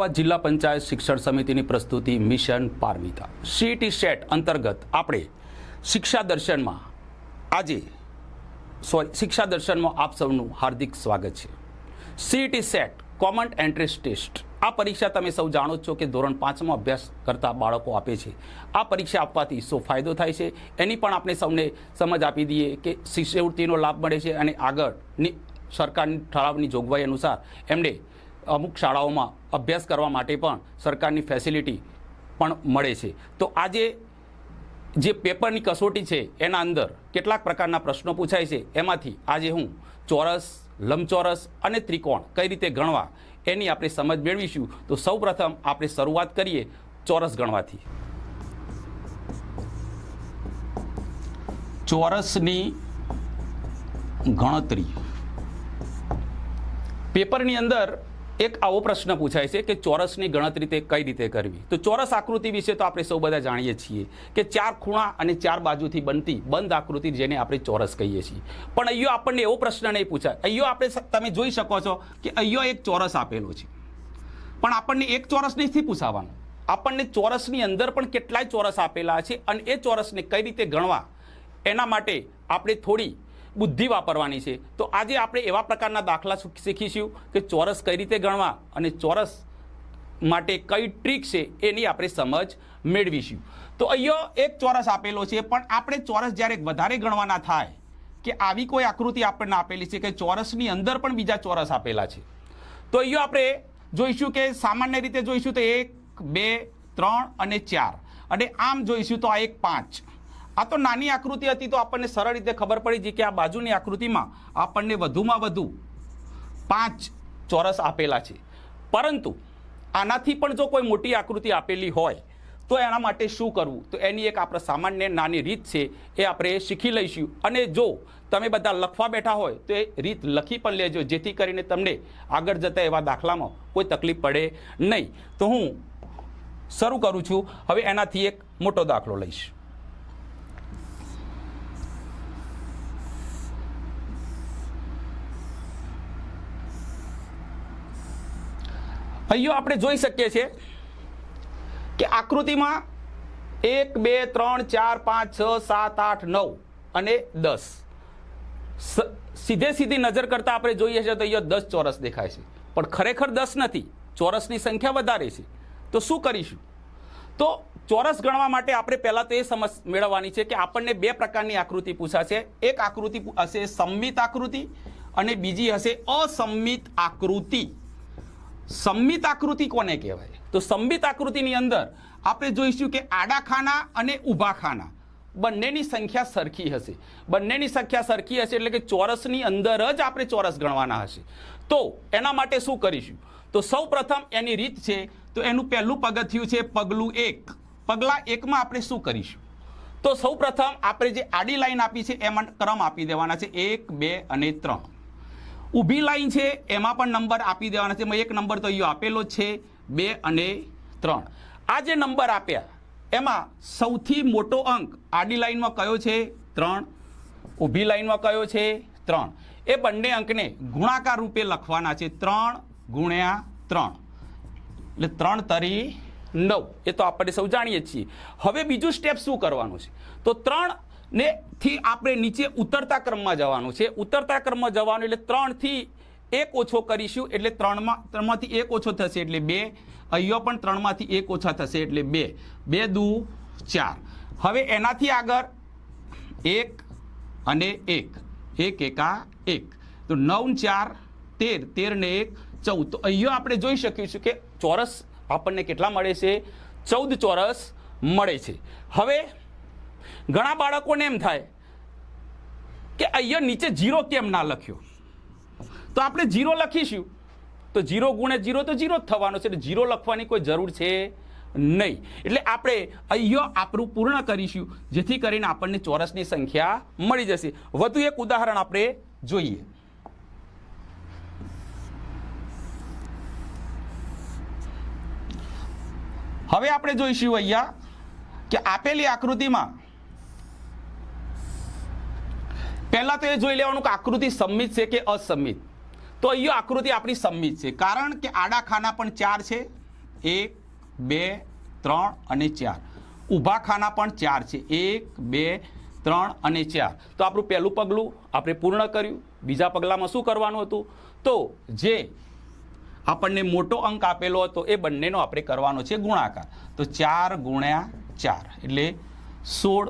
અમદાવાદ જિલ્લા પંચાયત શિક્ષણ સમિતિની પ્રસ્તુતિ મિશન પારમિતા. સીટી સેટ અંતર્ગત આપણે શિક્ષા દર્શનમાં આજે, સોરી, શિક્ષા દર્શનમાં આપ સૌનું હાર્દિક સ્વાગત છે. CT CET common entrance test. આ પરીક્ષા તમે સૌ જાણો છો કે ધોરણ પાંચમાં અભ્યાસ કરતા બાળકો આપે છે. આ પરીક્ષા આપવાથી શું ફાયદો થાય છે? એની પણ આપણે સૌને સમજ આપી દઈએ કે શિષ્યવૃત્તિનો લાભ મળે છે અને આગળની સરકારની ઠરાવની જોગવાઈ અનુસાર એમને અમુક શાળાઓમાં અભ્યાસ કરવા માટે પણ સરકારની ફેસિલિટી પણ મળે છે. તો આજે જે પેપરની કસોટી છે, એના અંદર કેટલાક પ્રકારના પ્રશ્નો પૂછાય છે, એમાંથી આજે હું ચોરસ, લંબચોરસ અને ત્રિકોણ કઈ રીતે ગણવા એની આપણે સમજ મેળવીશું. તો સૌપ્રથમ આપણે શરૂઆત કરીએ ચોરસ ગણવાથી. ચોરસની ગણતરી. પેપરની અંદર એક આવો પ્રશ્ન પૂછાય છે કે ચોરસની ગણતરી તે કઈ રીતે કરવી? તો ચોરસ આકૃતિ વિશે તો આપણે સૌ બધા જાણીએ છીએ કે ચાર ખૂણા અને ચાર બાજુથી બનતી બંધ આકૃતિ જેને આપણે ચોરસ કહીએ છીએ. પણ અહીંયો આપણને એવો પ્રશ્ન નહીં પૂછાય. અહીંયો આપણે તમે જોઈ શકો છો કે અહીંયો એક ચોરસ આપેલો છે. પણ આપણને એક ચોરસ નથી પૂછાવાનું. આપણને ચોરસની અંદર પણ કેટલાય ચોરસ આપેલા છે અને એ ચોરસને કઈ રીતે ગણવા? એના માટે આપણે થોડી બુદ્ધિ વાપરવાની છે. તો આજે આપણે એવા પ્રકારના દાખલા શીખીશું કે ચોરસ કઈ રીતે ગણવા અને ચોરસ માટે કઈ ટ્રીક છે એની આપણે સમજ મેળવીશું. તો અહીંયા એક ચોરસ આપેલો છે, પણ આપણે ચોરસ જ્યારે વધારે ગણવાના થાય કે આવી કોઈ આકૃતિ આપણને આપેલી છે કે ચોરસની અંદર પણ બીજા ચોરસ આપેલા છે. તો અહીંયા આપણે જોઈશું કે સામાન્ય રીતે જોઈશું તો એક, બે, ત્રણ અને ચાર. અને આમ જોઈશું તો આ એક પાંચ. આ તો નાની આકૃતિ હતી તો આપણને સરળ રીતે ખબર પડી છે કે આ બાજુની આકૃતિમાં આપણને વધુમાં વધુ પાંચ ચોરસ આપેલા છે. પરંતુ આનાથી પણ જો કોઈ મોટી આકૃતિ આપેલી હોય, તો એના માટે શું કરવું? તો એની એક આપણે સામાન્ય નાની રીત છે, એ આપણે શીખી લઈશું. અને જો તમે બધા લખવા બેઠા હોય, તો એ રીત લખી પણ લેજો, જેથી કરીને તમને આગળ જતા એવા દાખલામાં કોઈ તકલીફ પડે નહીં. તો હું શરૂ કરું છું. હવે એનાથી એક મોટો દાખલો લઈશ. અહીંયા આપણે જોઈ શકીએ છીએ કે આકૃતિમાં એક, બે, ત્રણ, ચાર, પાંચ, છ, સાત, આઠ, નવ અને દસ. સીધે સીધી નજર કરતા આપણે જોઈએ છીએ તો અહીંયા દસ ચોરસ દેખાય છે. પણ ખરેખર દસ નથી. ચોરસની સંખ્યા વધારે છે. તો શું કરીશું? તો ચોરસ ગણવા માટે આપણે પહેલાં તો એ સમજ મેળવવાની છે કે આપણને બે પ્રકારની આકૃતિ પૂછાશે. એક આકૃતિ હશે સંમિત આકૃતિ અને બીજી હશે અસંમિત આકૃતિ. સંમિત આકૃતિ કોને કહેવાય? તો સંમિત આકૃતિની અંદર આપણે જોઈશું કે આડા ખાના અને ઊભા ખાના બંનેની સંખ્યા સરખી હશે. બંનેની સંખ્યા સરખી હશે એટલે કે ચોરસની અંદર જ આપણે ચોરસ ગણવાના હશે. તો એના માટે શું કરીશું? તો સૌ પ્રથમ એની રીત છે, તો એનું પહેલું પગથિયું છે પગલું એક. પગલા એકમાં આપણે શું કરીશું? તો સૌ આપણે જે આડી લાઈન આપી છે, એમાં ક્રમ આપી દેવાના છે. એક, બે અને ત્રણ. ઊભી લાઈન છે, એમાં પણ નંબર આપી દેવાના છે. એક નંબર તો અહીંયા આપેલો છે, બે અને ત્રણ. આ જે નંબર આપ્યા, એમાં સૌથી મોટો અંક આડી લાઈનમાં કયો છે? ત્રણ. ઊભી લાઈનમાં કયો છે? ત્રણ. એ બંને અંકને ગુણાકાર રૂપે લખવાના છે. ત્રણ ગુણ્યા ત્રણ. એટલે ત્રણ તરી નવ. એ તો આપણે સૌ જાણીએ છીએ. હવે બીજું સ્ટેપ શું કરવાનું છે? તો ત્રણ ને થી આપણે નીચે ઉતરતા ક્રમમાં જવાનું છે. ઉતરતા ક્રમમાં જવાનું એટલે ત્રણથી એક ઓછો કરીશું એટલે ત્રણમાં, ત્રણમાંથી એક ઓછો થશે એટલે બે. અહીંયા પણ ત્રણમાંથી એક ઓછા થશે એટલે બે. બે દુ ચાર. હવે એનાથી આગળ એક અને એક. એક, એકા એક. તો નવ ચાર, તેર. તેર ને એક, ચૌદ. તો અહીંયા આપણે જોઈ શકીશું કે ચોરસ આપણને કેટલા મળે છે? ચૌદ ચોરસ મળે છે. હવે ઘણા બાળકોને એમ થાય કે અહીંયા નીચે જીરો કેમ ના લખ્યો? તો આપણે જીરો લખીશું. તો જીરો ગુણે જીરો તો જીરો જ થવાનો છે, એટલે જીરો લખવાની કોઈ જરૂર છે નહીં. એટલે આપણે અહીંયા આપણું પૂર્ણ કરીશું, જેથી કરીને આપણને ચોરસની સંખ્યા મળી જશે. વધુ એક ઉદાહરણ આપણે જોઈએ. હવે આપણે જોઈશું અહીંયા કે આપેલી આકૃતિમાં પહેલા તો એ જોઈ લેવાનું કે આકૃતિ સંમિત છે કે અસંમિત? તો અહીંયા આકૃતિ આપણી સંમિત છે. કારણ કે આડા ખાના પણ ચાર છે. એક, બે, ત્રણ અને ચાર. ઊભા ખાના પણ ચાર છે. એક, બે, ત્રણ અને ચાર. તો આપણું પહેલું પગલું આપણે પૂર્ણ કર્યું. બીજા પગલામાં શું કરવાનું હતું? તો જે આપણને મોટો અંક આપેલો હતો એ બંનેનો આપણે કરવાનો છે ગુણાકાર. તો ચાર ગુણ્યા ચાર એટલે સોળ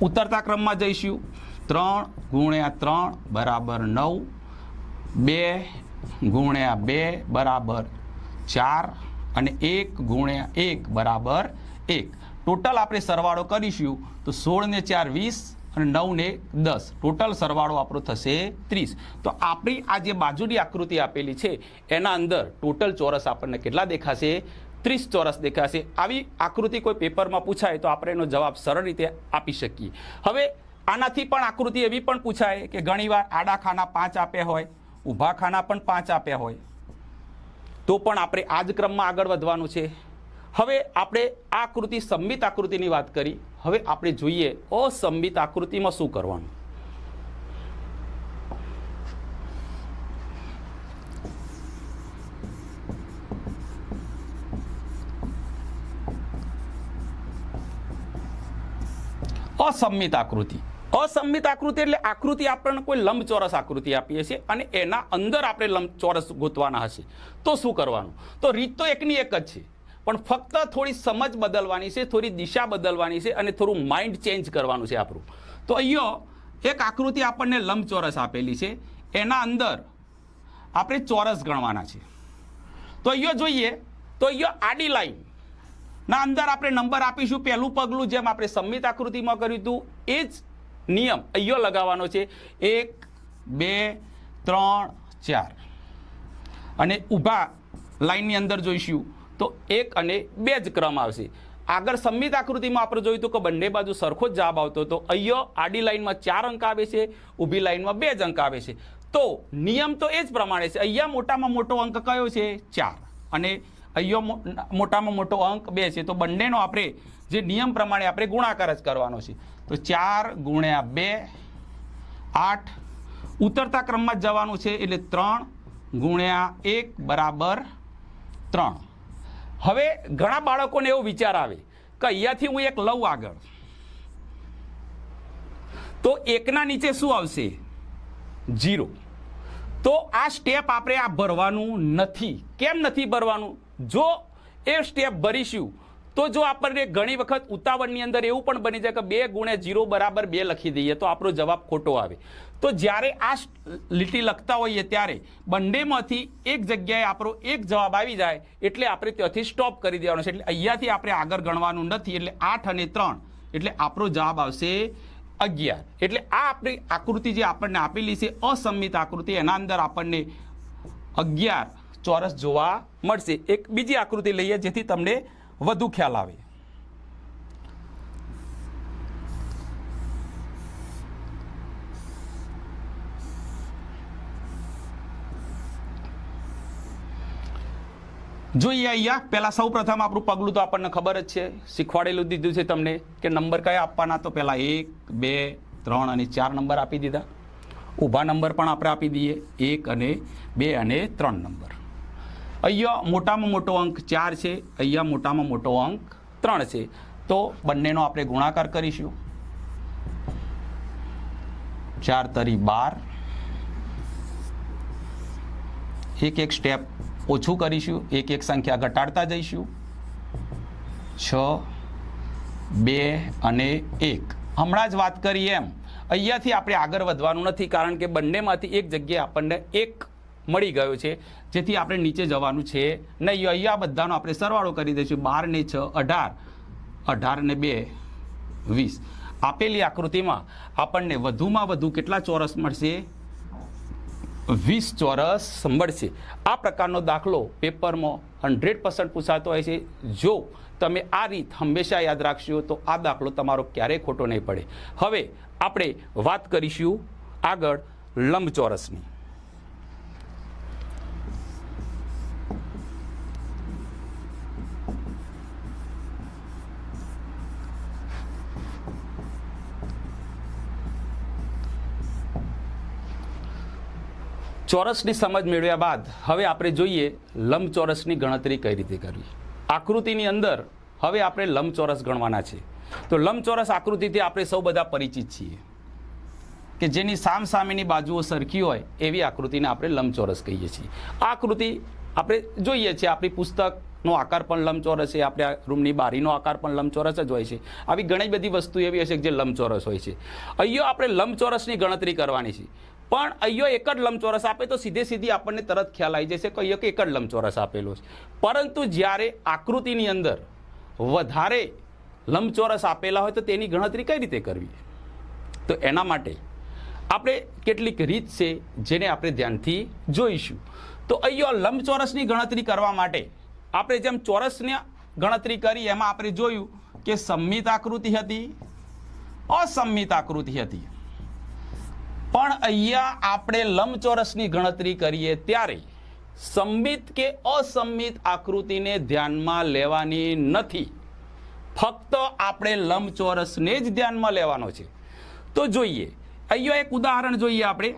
ઉતરતા ક્રમમાં જઈશું. ત્રણ ગુણ્યા ત્રણ બરાબર નવ. બે ગુણ્યા બે બરાબર ચાર અને એક ગુણ્યા એક બરાબર એક. ટોટલ આપણે સરવાળો કરીશું તો સોળને ચાર વીસ અને નવને દસ. ટોટલ સરવાળો આપણો થશે ત્રીસ. તો આપણી આ જે બાજુની આકૃતિ આપેલી છે, એના અંદર ટોટલ ચોરસ આપણને કેટલા દેખાશે? ત્રીસ ચોરસ દેખાશે. આવી આકૃતિ કોઈ પેપરમાં પૂછાય તો આપણે એનો જવાબ સરળ રીતે આપી શકીએ. હવે આનાથી પણ આકૃતિ એવી પણ પૂછાય કે ઘણીવાર આડા ખાના પાંચ આપ્યા હોય, ઊભા ખાના પણ પાંચ આપ્યા હોય. તો પણ આપણે આ જ ક્રમમાં આગળ વધવાનું છે. હવે આપણે આ આકૃતિ સંમિત આકૃતિની વાત કરી. હવે આપણે જોઈએ અસંમિત આકૃતિમાં શું કરવાનું. અસંમિત આકૃતિ. અસંમિત આકૃતિ એટલે આકૃતિ આપણને કોઈ લંબચોરસ આકૃતિ આપીએ છીએ અને એના અંદર આપણે લંબચોરસ ગોતવાના હશે. તો શું કરવાનું? તો રીત તો એકની એક જ છે. પણ ફક્ત થોડી સમજ બદલવાની છે, થોડી દિશા બદલવાની છે અને થોડું માઇન્ડ ચેન્જ કરવાનું છે આપણું. તો અહીંયા એક આકૃતિ આપણને લંબચોરસ આપેલી છે. એના અંદર આપણે ચોરસ ગણવાના છે. તો અહીંયા જોઈએ, તો અહીંયા આડી લાઈન ના, અંદર આપણે નંબર આપીશું, પહેલું પગલું જેમ આપણે સંમિત આકૃતિમાં કર્યું હતું, એ જ નિયમ અહીંયા લગાવવાનો છે. એક, બે, ત્રણ, ચાર. અને ઊભા લાઈનની અંદર જોઈશું, તો એક અને બે જ ક્રમ આવશે. આગળ સંમિત આકૃતિમાં આપણે જોયું હતું કે બંને બાજુ સરખો જ જવાબ આવતો હતો. અહીંયા આડી લાઇનમાં ચાર અંક આવે છે, ઊભી લાઈનમાં બે જ અંક આવે છે. તો નિયમ તો એ જ પ્રમાણે છે. અહીંયા મોટામાં મોટો અંક કયો છે? ચાર. અને અહીંયા મોટામાં મોટો અંક બે છે. તો બંનેનો આપણે જે નિયમ પ્રમાણે આપણે ગુણાકાર જ કરવાનો છે. તો ચાર ગુણ્યા બે, આઠ, ઉતરતા ક્રમમાં જ જવાનું છે. એટલે ત્રણ ગુણ્યા એક બરાબર ત્રણ. હવે ઘણા બાળકોને એવો વિચાર આવે કે અહીંયાથી હું એક લઉં આગળ. તો એકના નીચે શું આવશે? જીરો તો આ સ્ટેપ આપણે આ ભરવાનું નથી. કેમ નથી ભરવાનું? જો એ સ્ટેપ ભરીશું, તો જો આપણને ઘણી વખત ઉતાવળની અંદર એવું પણ બની જાય કે બે ગુણે જીરો બરાબર બે લખી દઈએ, તો આપણો જવાબ ખોટો આવે. તો જ્યારે આ લીટી લખતા હોઈએ ત્યારે બંનેમાંથી એક જગ્યાએ આપણો એક જવાબ આવી જાય, એટલે આપણે ત્યાંથી સ્ટોપ કરી દેવાનો છે. એટલે અહીંયાથી આપણે આગળ ગણવાનું નથી, એટલે આઠ અને ત્રણ, એટલે આપણો જવાબ આવશે અગિયાર. એટલે આ આપણી આકૃતિ જે આપણને આપેલી છે અસંમિત આકૃતિ, એના અંદર આપણને અગિયાર ચોરસ જોવા મળશે. એક બીજી આકૃતિ લઈએ જેથી તમને વધુ ખ્યાલ આવે. જોઈએ અહીંયા, પહેલાં સૌ પ્રથમ આપણું પગલું તો આપણને ખબર જ છે. શીખવાડેલું દીધું છે તમને કે નંબર કયા આપવાના. તો પહેલાં એક, બે, ત્રણ અને ચાર નંબર આપી દીધા. ઊભા નંબર પણ આપણે આપી દઈએ. એક અને બે અને ત્રણ નંબર. અહીંયા મોટામાં મોટો અંક ચાર છે, અહીંયા મોટામાં મોટો અંક ત્રણ છે. તો બંનેનો આપણે ગુણાકાર કરીશું. ચાર તરી બાર. એક એક સ્ટેપ ઓછું કરીશું, એક એક સંખ્યા ઘટાડતા જઈશું. છ, બે અને એક. હમણાં જ વાત કરી એમ. અહીંયાથી આપણે આગળ વધવાનું નથી, કારણ કે બંનેમાંથી એક જગ્યાએ આપણને એક મળી ગયો છે. જેથી આપણે નીચે જવાનું છે. નહીં, અહીંયા બધાનો આપણે સરવાળો કરી દઈશું. બાર ને છ, અઢાર. અઢાર ને બે, વીસ. આપેલી આકૃતિમાં આપણને વધુમાં વધુ કેટલા ચોરસ મળશે? વીસ ચોરસ મળશે. આ પ્રકારનો દાખલો પેપરમાં હંડ્રેડ પર્સન્ટ પૂછાતો હોય છે. જો તમે આ રીત હંમેશા યાદ રાખશો, તો આ દાખલો તમારો ક્યારેય ખોટો નહીં પડે. હવે આપણે વાત કરીશું આગળ લંબચોરસની. ચોરસની સમજ મેળવ્યા બાદ હવે આપણે જોઈએ લંબચોરસની ગણતરી કઈ રીતે કરવી. આકૃતિની અંદર હવે આપણે લંબચોરસ ગણવાના છે. તો લંબચોરસ આકૃતિથી આપણે સૌ બધા પરિચિત છીએ કે જેની સામસામેની બાજુઓ સરખી હોય એવી આકૃતિને આપણે લંબચોરસ કહીએ છીએ. આ આકૃતિ આપણે જોઈએ છીએ, આપણી પુસ્તકનો આકાર પણ લંબચોરસ છે, આપણે રૂમની બારીનો આકાર પણ લંબચોરસ જ હોય છે. આવી ઘણી બધી વસ્તુ એવી હશે કે જે લંબચોરસ હોય છે. અહીંયા આપણે લંબચોરસની ગણતરી કરવાની છે. પણ અહીંયા એક જ લંબચોરસ આપે તો સીધે સીધી આપણને તરત ખ્યાલ આવી જશે કે અહીંયા એક જ લંબચોરસ આપેલો છે. પરંતુ જ્યારે આકૃતિની અંદર વધારે લંબચોરસ આપેલા હોય તો તેની ગણતરી કઈ રીતે કરવી? તો એના માટે આપણે કેટલીક રીત છે જેને આપણે ધ્યાનથી જોઈશું. તો અહીંયા લંબચોરસની ગણતરી કરવા માટે આપણે જેમ ચોરસની ગણતરી કરી એમાં આપણે જોયું કે સંમિત આકૃતિ હતી, અસંમિત આકૃતિ હતી. પણ અહીંયા આપણે લંબચોરસની ગણતરી કરીએ ત્યારે સંમિત કે અસંમિત આકૃતિને ધ્યાનમાં લેવાની નથી. ફક્ત આપણે લંબચોરસને જ ધ્યાનમાં લેવાનો છે. તો જોઈએ, અહીંયા એક ઉદાહરણ જોઈએ આપણે.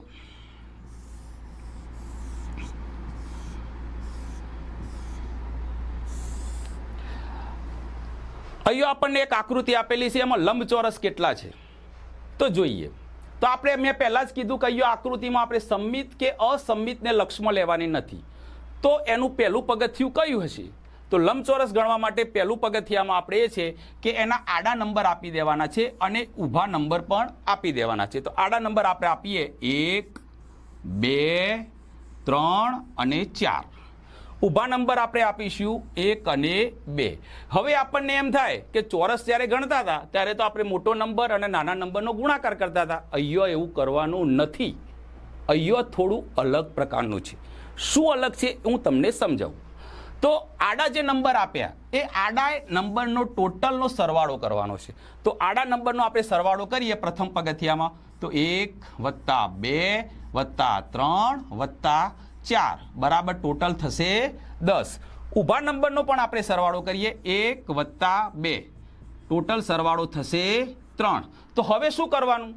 અહીંયા આપણને એક આકૃતિ આપેલી છે, એમાં લંબચોરસ કેટલા છે? તો જોઈએ. તો આપણે મેં પહેલાં જ કીધું, કહ્યું આકૃતિમાં આપણે સંમિત કે અસંમિતને લક્ષમાં લેવાની નથી. તો એનું પહેલું પગથિયું કયું હશે? તો લંબચોરસ ગણવા માટે પહેલું પગથિયામાં આપણે એ છે કે એના આડા નંબર આપી દેવાના છે અને ઊભા નંબર પણ આપી દેવાના છે. તો આડા નંબર આપણે આપીએ એક, બે, ત્રણ અને ચાર. ઊભા નંબર આપણે આપીશું એક અને બે. હવે આપણને એમ થાય કે ચોરસ જ્યારે ગણતા હતા, ત્યારે તો આપણે મોટો નંબર અને નાના નંબરનો ગુણાકાર કરતા હતા. અહીંયા એવું કરવાનું નથી. અહીંયો થોડું અલગ પ્રકારનું છે. શું અલગ છે હું તમને સમજાવું. તો આડા જે નંબર આપ્યા, એ આડા નંબરનો ટોટલનો સરવાળો કરવાનો છે. તો આડા નંબરનો આપણે સરવાળો કરીએ પ્રથમ પગથિયામાં. તો એક વત્તા બે વત્તા ત્રણ વત્તા ચાર. બરાબર ટોટલ થશે દસ. ઊભા નંબરનો પણ આપણે સરવાળો કરીએ. એક વત્તા બે. ટોટલ સરવાળો થશે ત્રણ. તો હવે શું કરવાનું?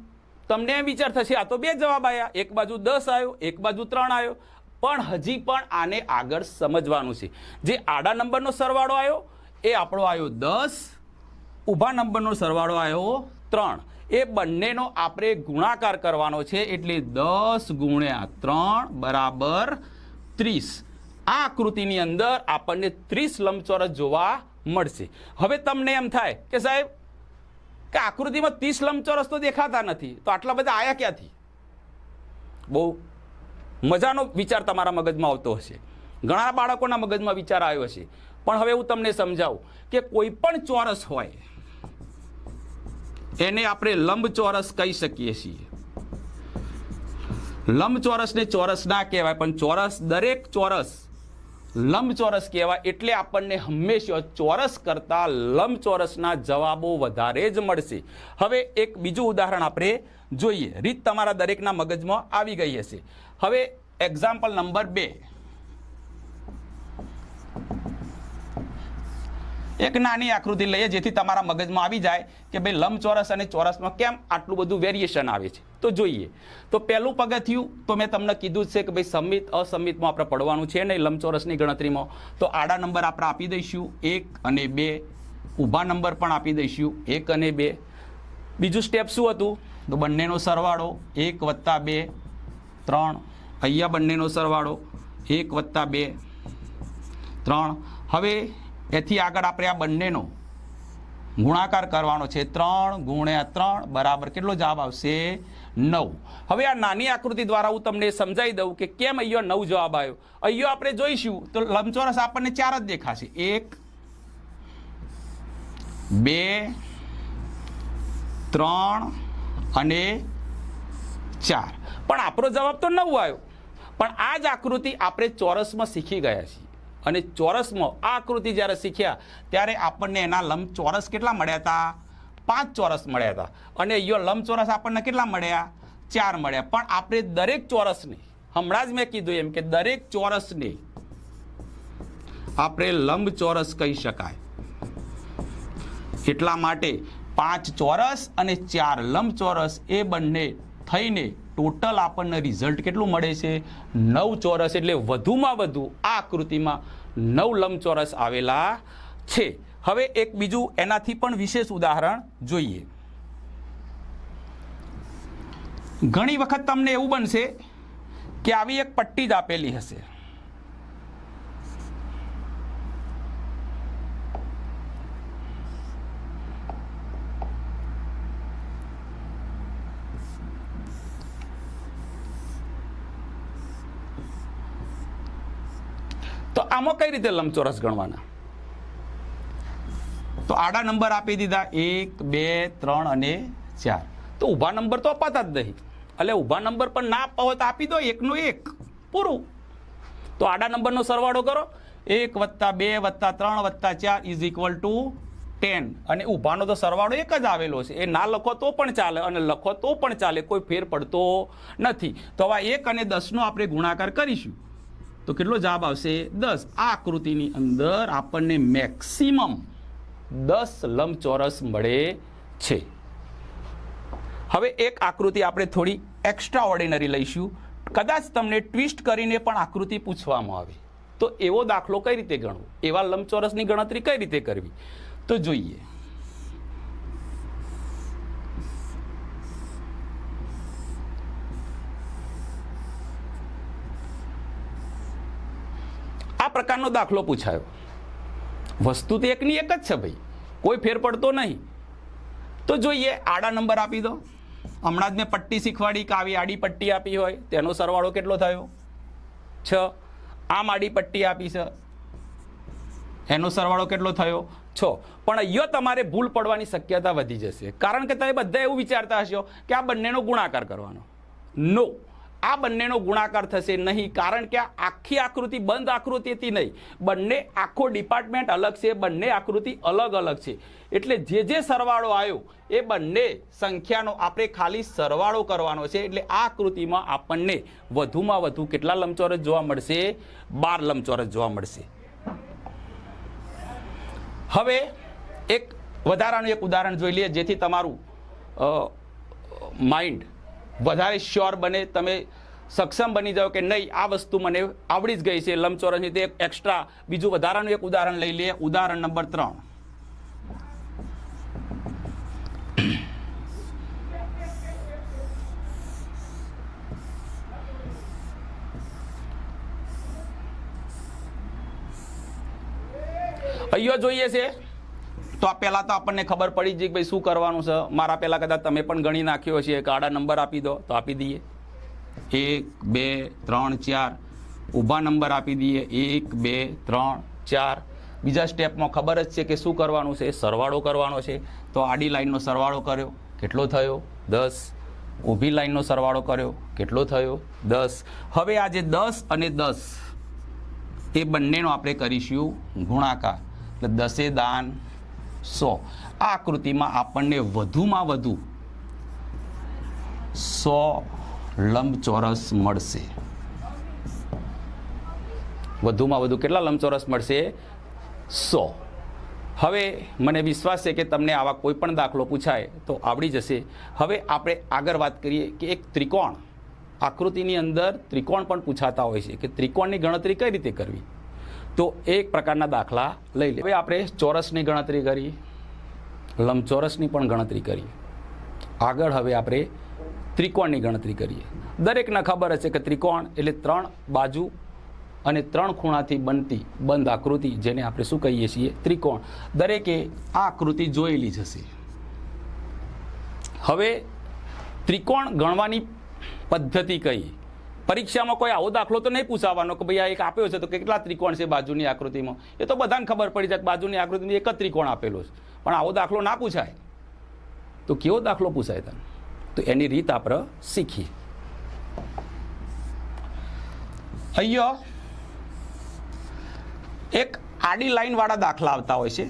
તમને એમ વિચાર થશે, આ તો બે જવાબ આવ્યા એક બાજુ દસ આવ્યો એક બાજુ ત્રણ આવ્યો પણ હજી પણ આને આગળ સમજવાનું છે. જે આડા નંબરનો સરવાળો આવ્યો એ આપણો આવ્યો દસ. ઊભા નંબરનો સરવાળો આવ્યો ત્રણ. એ બંનેનો આપણે ગુણાકાર કરવાનો છે એટલે દસ ગુણ્યા ત્રણ બરાબર ત્રીસ. આ આકૃતિની અંદર આપણને ત્રીસ લંબચોરસ જોવા મળશે. હવે તમને એમ થાય કે સાહેબ, કે આકૃતિમાં ત્રીસ લંબચોરસ તો દેખાતા નથી, તો આટલા બધા આયા ક્યાંથી? બહુ મજાનો વિચાર તમારા મગજમાં આવતો હશે. ઘણા બાળકોના મગજમાં વિચાર આવ્યો હશે. પણ હવે હું તમને સમજાવું કે કોઈ પણ ચોરસ હોય એને આપણે લંબચોરસ કહી શકીએ છીએ. લંબચોરસને ચોરસ ના કહેવાય, પણ ચોરસ દરેક ચોરસ લંબચોરસ કહેવાય એટલે આપણને હંમેશા ચોરસ કરતાં લંબચોરસના જવાબો વધારે જ મળશે. હવે એક બીજું ઉદાહરણ આપણે જોઈએ. રીત તમારા દરેકના મગજમાં આવી ગઈ હશે. હવે એક્ઝામ્પલ નંબર બે. એક નાની આકૃતિ લઈએ જેથી તમારા મગજમાં આવી જાય કે ભાઈ લંબચોરસ અને ચોરસમાં કેમ આટલું બધું વેરિએશન આવે છે. તો જોઈએ. તો પહેલું પગથિયું, તો મેં તમને કીધું છે કે ભાઈ સંમિત, અસંમિતમાં આપણે પડવાનું છે નહીં લંબચોરસની ગણતરીમાં. તો આડા નંબર આપણે આપી દઈશું, એક અને બે. ઊભા નંબર પણ આપી દઈશું, એક અને બે. બીજું સ્ટેપ શું હતું? તો બંનેનો સરવાળો, એક વત્તા બે, ત્રણ. અહીંયા બંનેનો સરવાળો, એક વત્તા બે, ત્રણ. હવે એથી આગળ આપણે આ બંનેનો ગુણાકાર કરવાનો છે. ત્રણ ગુણ્યા ત્રણ બરાબર કેટલો જવાબ આવશે? નવ. હવે આ નાની આકૃતિ દ્વારા હું તમને સમજાવી દઉં કે કેમ અહીંયા નવ જવાબ આવ્યો. અહીંયા આપણે જોઈશું. તો લંબચોરસ આપણને ચાર જ દેખાશે. એક, બે, ત્રણ અને ચાર. પણ આપણો જવાબ તો નવ આવ્યો. પણ આ જ આકૃતિ આપણે ચોરસમાં શીખી ગયા છીએ. અને ચોરસમાં આ આકૃતિ જ્યારે શીખ્યા, ત્યારે આપણને એના લંબ ચોરસ કેટલા મળ્યા હતા? પાંચ ચોરસ મળ્યા હતા. અને અહીંયા લંબચોરસ આપણને કેટલા મળ્યા? ચાર મળ્યા. પણ આપણે દરેક ચોરસને, હમણાં જ મેં કીધું એમ કે દરેક ચોરસને આપણે લંબચોરસ કહી શકાય. એટલા માટે પાંચ ચોરસ અને ચાર લંબચોરસ, એ બંને થઈને ટોટલ આપણને રિઝલ્ટ કેટલું મળે છે? નવ ચોરસ એટલે વધુમાં વધુ આ આકૃતિમાં નવ લંબચોરસ આવેલા છે. હવે એક બીજું એનાથી પણ વિશેષ ઉદાહરણ જોઈએ. ઘણી વખત તમને એવું બનશે કે આવી એક પટ્ટી જ આપેલી હશે. તો આમાં કઈ રીતે લંબચોરસ ગણવાના? તો આડા નંબર આપી દીધા. એક, બે, ત્રણ અને ચાર. તો ઊભા નંબર તો અપાતા જ નહીં. એટલે ઊભા નંબર પણ ના આપવા તો આપી દો. એકનું એક. પૂરું. તો આડા નંબરનો સરવાળો કરો. એક વત્તા બે વત્તા ત્રણ વત્તા ચાર ઇઝ ઇક્વલ ટુ ટેન અને ઊભાનો તો સરવાળો એક જ આવેલો છે. એ ના લખો તો પણ ચાલે અને લખો તો પણ ચાલે. કોઈ ફેર પડતો નથી. તો હવે એક અને દસનો આપણે ગુણાકાર કરીશું. તો કેટલો જવાબ આવશે? દસ. આ આકૃતિની અંદર આપણને મેક્સિમમ દસ લંબચોરસ મળે છે. હવે એક આકૃતિ આપણે થોડી એક્સ્ટ્રા ઓર્ડિનરી લઈશું. કદાચ તમને ટ્વિસ્ટ કરીને પણ આકૃતિ પૂછવામાં આવે. તો એવો દાખલો કઈ રીતે ગણવો? એવા લંબચોરસની ગણતરી કઈ રીતે કરવી? તો જોઈએ. પ્રકારનો દાખલો પૂછાયો. વસ્તુ તો એકની એક જ છે ભાઈ. કોઈ ફેર પડતો નહીં. તો જોઈએ, આડા નંબર આપી દો. હમણાં જ મેં પટ્ટી શીખવાડી કે આવી આડી પટ્ટી આપી હોય તેનો સરવાળો કેટલો થયો? છ. આમ આડી પટ્ટી આપી છે. એનો સરવાળો કેટલો થયો? છ. પણ અહીંયા તમારે ભૂલ પડવાની શક્યતા વધી જશે. કારણ કે તમે બધા એવું વિચારતા હશો કે આ બંનેનો ગુણાકાર કરવાનો. નો આ બંનેનો ગુણાકાર થશે નહીં, કારણ કે આખી આકૃતિ બંધ આકૃતિથી નહીં. બંને આખો ડિપાર્ટમેન્ટ અલગ છે, બંને આકૃતિ અલગ અલગ છે. એટલે જે જે સરવાળો આવ્યો, એ બંને સંખ્યાનો આપણે ખાલી સરવાળો કરવાનો છે. એટલે આ આકૃતિમાં આપણને વધુમાં વધુ કેટલા લંબચોરસ જોવા મળશે? બાર લંબચોરસ જોવા મળશે. હવે એક વધારાનું એક ઉદાહરણ જોઈ લઈએ, જેથી તમારું માઇન્ડ વધારે શ્યોર બને, તમે સક્ષમ બની જાઓ કે નહીં, આ વસ્તુ મને આવડી જ ગઈ છે લંબચોરસની. તે એક્સ્ટ્રા બીજું વધારાનું એક ઉદાહરણ લઈ લઈએ. ઉદાહરણ નંબર ત્રણ. અહીંયા જોઈએ છે તો આ પહેલાં તો આપણને ખબર પડી જ કે ભાઈ શું કરવાનું છે. મારા પહેલાં કદાચ તમે પણ ગણી નાખ્યો છે આડા નંબર આપી દો, તો આપી દઈએ. એક, બે, ત્રણ, ચાર. ઊભા નંબર આપી દઈએ. એક, બે, ત્રણ, ચાર. બીજા સ્ટેપમાં ખબર જ છે કે શું કરવાનું છે. સરવાળો કરવાનો છે. તો આડી લાઈનનો સરવાળો કર્યો. કેટલો થયો? દસ. ઊભી લાઈનનો સરવાળો કર્યો. કેટલો થયો? દસ. હવે આજે દસ અને દસ, એ બંનેનો આપણે કરીશું ગુણાકાર. એટલે દસે દાન સો. આ આકૃતિમાં આપણને વધુમાં વધુ સો લંબચોરસ મળશે. વધુમાં વધુ કેટલા લંબચોરસ મળશે? સો. હવે મને વિશ્વાસ છે કે તમને આવા કોઈ પણ દાખલો પૂછાય તો આવડી જશે. હવે આપણે આગળ વાત કરીએ કે એક ત્રિકોણ. આકૃતિની અંદર ત્રિકોણ પણ પૂછાતા હોય છે કે ત્રિકોણની ગણતરી કઈ રીતે કરવી? તો એક પ્રકારના દાખલા લઈ લે. હવે આપણે ચોરસની ગણતરી કરી, લંબચોરસની પણ ગણતરી કરી. આગળ હવે આપણે ત્રિકોણની ગણતરી કરીએ. દરેકને ખબર હશે કે ત્રિકોણ એટલે ત્રણ બાજુ અને ત્રણ ખૂણાથી બનતી બંધ આકૃતિ, જેને આપણે શું કહીએ છીએ? ત્રિકોણ. દરેકે આ આકૃતિ જોયેલી જ હશે. હવે ત્રિકોણ ગણવાની પદ્ધતિ કઈ? પરીક્ષામાં કોઈ આવો દાખલો તો નહીં પૂછાવાનો કે ભાઈ આ એક આપ્યો છે તો કેટલા ત્રિકોણ છે બાજુની આકૃતિમાં? એ તો બધાને ખબર પડી જાય બાજુની આકૃતિમાં એક જ ત્રિકોણ આપેલો છે. પણ આવો દાખલો ના પૂછાય. તો કેવો દાખલો પૂછાય તને? તો એની રીત આપણે શીખી અહીંયા એક આડી લાઈનવાળા દાખલા આવતા હોય છે.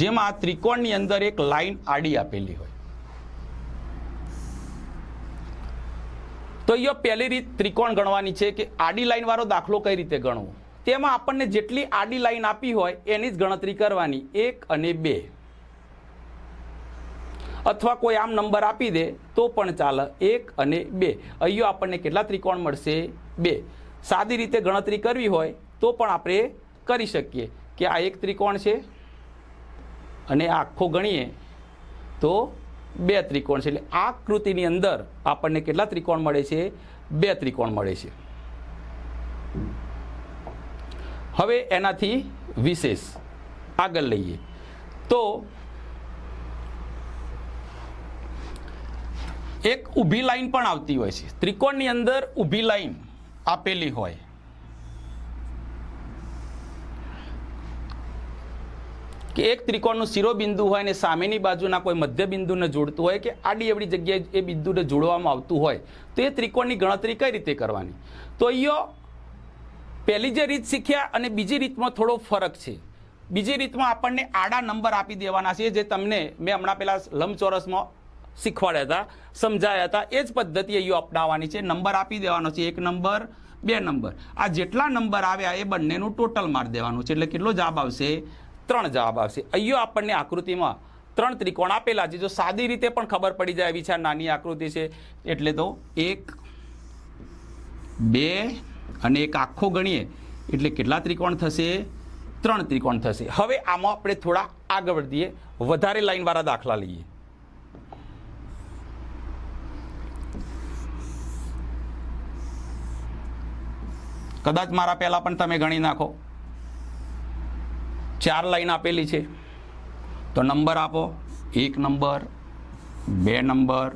જેમાં ત્રિકોણની અંદર એક લાઈન આડી આપેલી હોય. તો અહીંયા પહેલી રીત ત્રિકોણ ગણવાની છે કે આડી લાઇનવાળો દાખલો કઈ રીતે ગણવો? તેમાં આપણને જેટલી આડી લાઇન આપી હોય એની જ ગણતરી કરવાની. એક અને બે. અથવા કોઈ આમ નંબર આપી દે તો પણ ચાલે. એક અને બે. અહીંયા આપણને કેટલા ત્રિકોણ મળશે? બે. સાદી રીતે ગણતરી કરવી હોય તો પણ આપણે કરી શકીએ કે આ એક ત્રિકોણ છે અને આખો ગણીએ તો બે ત્રિકોણ છે. એટલે આ કૃતિની અંદર આપણને કેટલા ત્રિકોણ મળે છે? બે ત્રિકોણ મળે છે. હવે એનાથી વિશેષ આગળ લઈએ. તો એક ઊભી લાઈન પણ આવતી હોય છે. ત્રિકોણની અંદર ઊભી લાઈન આપેલી હોય. કે એક ત્રિકોણનું શિરોબિંદુ હોય અને સામેની બાજુના કોઈ મધ્ય બિંદુને જોડતું હોય કે આડી એવડી જગ્યાએ એ બિંદુને જોડવામાં આવતું હોય, તો એ ત્રિકોણની ગણતરી કઈ રીતે કરવાની? તો અહીંયા પહેલી જે રીત શીખ્યા અને બીજી રીતમાં થોડો ફરક છે. બીજી રીતમાં આપણને આડા નંબર આપી દેવાના છે જે તમને મેં હમણાં પહેલાં લંબચોરસમાં શીખવાડ્યા હતા, સમજાયા હતા. એ જ પદ્ધતિ અહીંયા અપનાવવાની છે. નંબર આપી દેવાનો છે. એક નંબર, બે નંબર. આ જેટલા નંબર આવ્યા એ બંનેનું ટોટલ માર દેવાનું છે. એટલે કેટલો જવાબ આવશે? ત્રણ જવાબ આવશે. અહીંયા આપણને આકૃતિમાં ત્રણ ત્રિકોણ આપેલા છે. જો સાદી રીતે પણ ખબર પડી જાય, એવી છે નાની આકૃતિ છે. એટલે તો એક, બે અને એક આખો ગણીએ. એટલે કેટલા ત્રિકોણ થશે? ત્રણ ત્રિકોણ થશે. હવે આમાં આપણે થોડા આગળ વધીએ. વધારે લાઈનવાળા દાખલા લઈએ. કદાચ મારા પહેલાં પણ તમે ગણી નાખો. ચાર લાઈન આપેલી છે. તો નંબર આપો. એક નંબર, બે નંબર,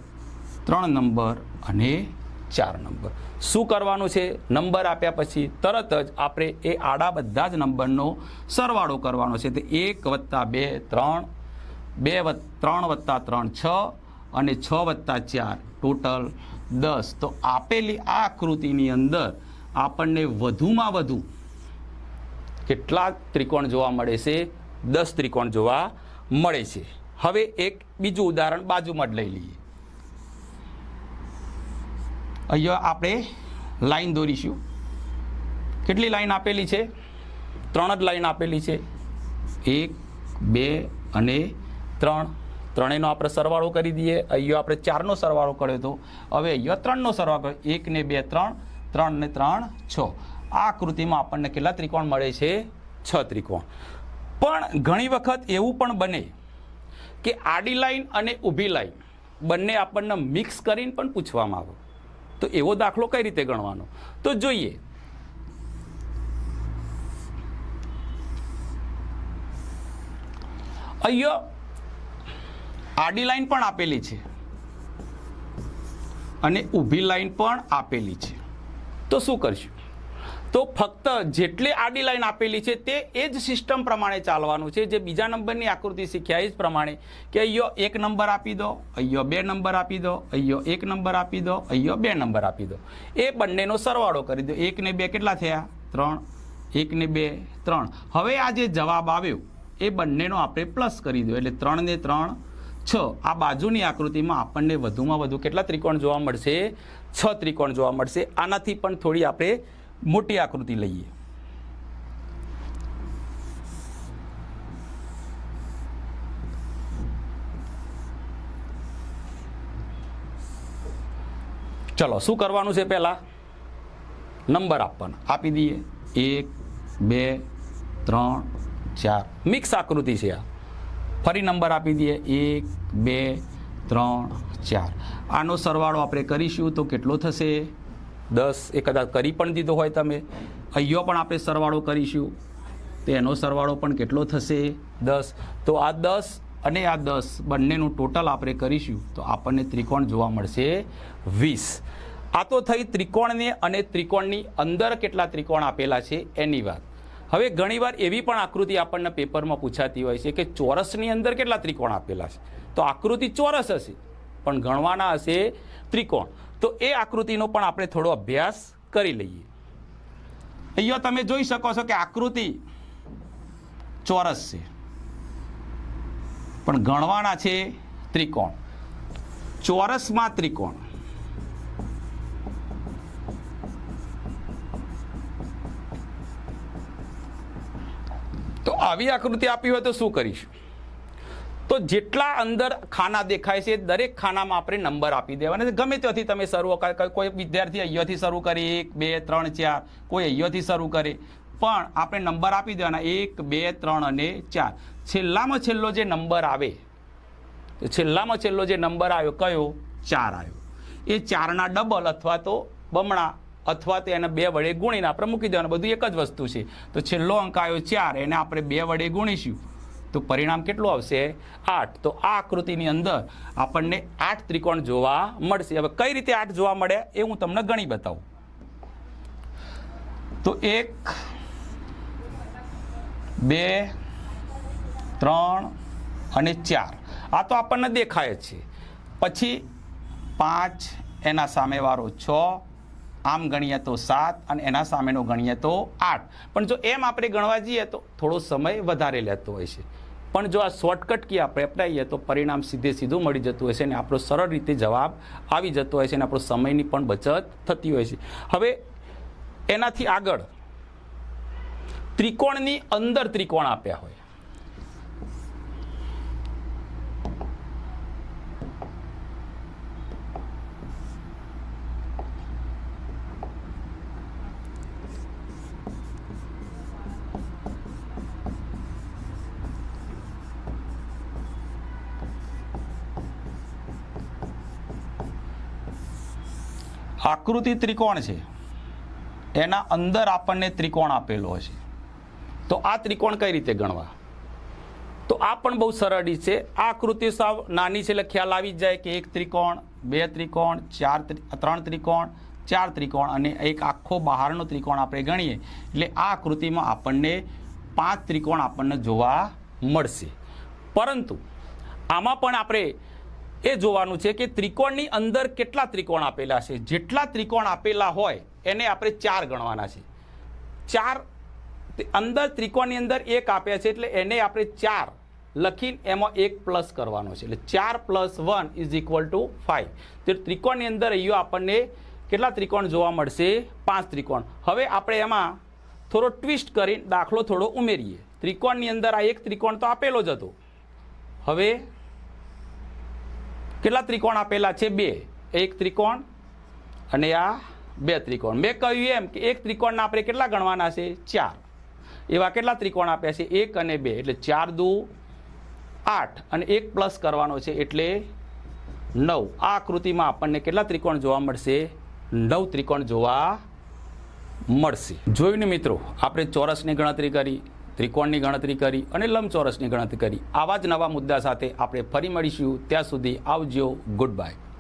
ત્રણ નંબર અને ચાર નંબર. શું કરવાનું છે? નંબર આપ્યા પછી તરત જ આપણે એ આડા બધા જ નંબરનો સરવાળો કરવાનો છે. તો એક વત્તા બે, ત્રણ બે ત્રણ વત્તા ત્રણ, છ અને છ વત્તા ચાર, ટોટલ દસ. તો આપેલી આ આકૃતિની અંદર આપણને વધુમાં વધુ કેટલા ત્રિકોણ જોવા મળે છે. દસ ત્રિકોણ જોવા મળે છે. હવે એક બીજું ઉદાહરણ બાજુમાં જ લઈ લઈએ. અહીંયા આપણે લાઈન દોરીશું. કેટલી લાઈન આપેલી છે? ત્રણ જ લાઈન આપેલી છે. એક, બે અને ત્રણ. ત્રણેયનો આપણે સરવાળો કરી દઈએ. અહીંયા આપણે ચારનો સરવાળો કર્યો હતો. હવે અહીંયા ત્રણનો સરવાળો કર્યો. એક ને બે, ત્રણ. ત્રણ ને ત્રણ, છ. આ આકૃતિમાં આપણને કેટલા ત્રિકોણ મળે છે? છ ત્રિકોણ. પણ ઘણી વખત એવું પણ બને કે આડી લાઈન અને ઊભી લાઈન બંને આપણને મિક્સ કરીને પણ પૂછવામાં આવે. તો એવો દાખલો કઈ રીતે ગણવાનો? તો જોઈએ. અહીંયા આડી લાઈન પણ આપેલી છે અને ઊભી લાઈન પણ આપેલી છે. તો શું કરશું? તો ફક્ત જેટલી આડી લાઈન આપેલી છે તે એ જ સિસ્ટમ પ્રમાણે ચાલવાનું છે. જે બીજા નંબરની આકૃતિ શીખ્યા એ જ પ્રમાણે કે અહીંયો એક નંબર આપી દો, અહીંયો બે નંબર આપી દો, અહીંયો એક નંબર આપી દો, અહીંયો બે નંબર આપી દો. એ બંનેનો સરવાળો કરી દો. એક ને બે કેટલા થયા? ત્રણ. એક ને બે, ત્રણ. હવે આ જે જવાબ આવ્યો એ બંનેનો આપણે પ્લસ કરી દો. એટલે ત્રણ ને ત્રણ, છ. આ બાજુની આકૃતિમાં આપણને વધુમાં વધુ કેટલા ત્રિકોણ જોવા મળશે? છ ત્રિકોણ જોવા મળશે. આનાથી પણ થોડી આપણે મોટી આકૃતિ લઈએ. ચલો, શું કરવાનું છે પહેલાં? નંબર આપવાના. આપી દઈએ. એક, બે, ત્રણ, ચાર. મિક્સ આકૃતિ છે આ. ફરી નંબર આપી દઈએ. એક, બે, ત્રણ, ચાર. આનો સરવાળો આપણે કરીશું તો કેટલો થશે? દસ એ કદાચ કરી પણ દીધો હોય તમે. અહીંયો પણ આપણે સરવાળો કરીશું. તો એનો સરવાળો પણ કેટલો થશે? દસ. તો આ દસ અને આ દસ બંનેનું ટોટલ આપણે કરીશું. તો આપણને ત્રિકોણ જોવા મળશે વીસ. આ તો થઈ ત્રિકોણને અને ત્રિકોણની અંદર કેટલા ત્રિકોણ આપેલા છે એની વાત. હવે ઘણીવાર એવી પણ આકૃતિ આપણને પેપરમાં પૂછાતી હોય છે કે ચોરસની અંદર કેટલા ત્રિકોણ આપેલા છે. તો આકૃતિ ચોરસ હશે, પણ ગણવાના હશે ત્રિકોણ. તો એ આકૃતિનો પણ આપણે થોડો અભ્યાસ કરી લઈએ. અહીંયા તમે જોઈ શકો છો કે આકૃતિ ચોરસ છે. પણ ગણવાના છે ત્રિકોણ. ચોરસમાં ત્રિકોણ. તો આવી આકૃતિ આપી હોય તો શું કરીશું? તો જેટલા અંદર ખાના દેખાય છે, દરેક ખાનામાં આપણે નંબર આપી દેવાના ગમે ત્યાંથી તમે શરૂ કોઈ વિદ્યાર્થી અહીંયાથી શરૂ કરે, એક, બે, ત્રણ, ચાર, કોઈ અહીંયાથી શરૂ કરે, પણ આપણે નંબર આપી દેવાના, એક, બે, ત્રણ અને ચાર. છેલ્લામાં છેલ્લો જે નંબર આવે છેલ્લામાં છેલ્લો જે નંબર આવ્યો, કયો? ચાર આવ્યો. એ ચારના ડબલ અથવા તો બમણા અથવા તો એને બે વડે ગુણીને આપણે મૂકી દેવાનું. બધું એક જ વસ્તુ છે. તો છેલ્લો અંક આવ્યો ચાર, એને આપણે બે વડે ગુણીશું. તો પરિણામ કેટલું આવશે? આઠ. તો આ આકૃતિની અંદર આપણને આઠ ત્રિકોણ જોવા મળશે. હવે કઈ રીતે આઠ જોવા મળે એ હું તમને ગણી બતાવું. તો એક, બે, ત્રણ અને ચાર. આ તો આપણને દેખાય છે. પછી પાંચ, એના સામેવાળો છ, આમ ગણીએ તો સાત અને એના સામેનો ગણીએ તો આઠ. પણ જો એમ આપણે ગણવા જઈએ તો થોડો સમય વધારે લેતો હોય છે. પણ જો આ શોર્ટકટ કી આપણે અપનાવીએ તો પરિણામ સીધે સીધું મળી જતું હોય છે અને આપણો સરળ રીતે જવાબ આવી જતો હોય છે અને આપણો સમયની પણ બચત થતી હોય છે. હવે એનાથી આગળ ત્રિકોણની અંદર ત્રિકોણ આપ્યા હોય. આકૃતિ ત્રિકોણ છે. એના અંદર આપણને ત્રિકોણ આપેલો છે તો આ ત્રિકોણ કઈ રીતે ગણવા? તો આ પણ બહુ સરળ છે. આ આકૃતિ સાવ નાની છે એટલે ખ્યાલ આવી જ જાય કે એક ત્રિકોણ, બે ત્રિકોણ, ચાર ત્રણ ત્રિકોણ, ચાર ત્રિકોણ અને એક આખો બહારનો ત્રિકોણ આપણે ગણીએ. એટલે આ આકૃતિમાં આપણને પાંચ ત્રિકોણ આપણને જોવા મળશે. પરંતુ આમાં પણ આપણે એ જોવાનું છે કે ત્રિકોણની અંદર કેટલા ત્રિકોણ આપેલા છે. જેટલા ત્રિકોણ આપેલા હોય, એને આપણે ચાર ગણવાના છે. ચાર અંદર ત્રિકોણની અંદર એક આપ્યા છે એટલે એને આપણે ચાર લખીને એમાં એક પ્લસ કરવાનો છે. એટલે ચાર plus one is equal to five તો ત્રિકોણની અંદર અહીંયા આપણને કેટલા ત્રિકોણ જોવા મળશે? પાંચ ત્રિકોણ. હવે આપણે એમાં થોડો ટ્વિસ્ટ કરીને દાખલો થોડો ઉમેરીએ. ત્રિકોણની અંદર આ એક ત્રિકોણ તો આપેલો જ હતો. હવે કેટલા ત્રિકોણ આપેલા છે? બે. એક ત્રિકોણ અને આ બે ત્રિકોણ. મેં કહ્યું એમ કે એક ત્રિકોણના આપણે કેટલા ગણવાના છે? ચાર. એવા કેટલા ત્રિકોણ આપ્યા છે? એક અને બે. એટલે ચાર દુ આઠ. અને એક પ્લસ કરવાનો છે એટલે નવ. આ આકૃતિમાં આપણને કેટલા ત્રિકોણ જોવા મળશે? નવ ત્રિકોણ જોવા મળશે. જોયું ને મિત્રો? આપણે ચોરસની ગણતરી કરી. ત્રિકોણની ગણતરી કરી અને લંબચોરસની ગણતરી કરી. આવા જ નવા મુદ્દા સાથે આપણે ફરી મળીશું. ત્યાં સુધી આવજો. Good bye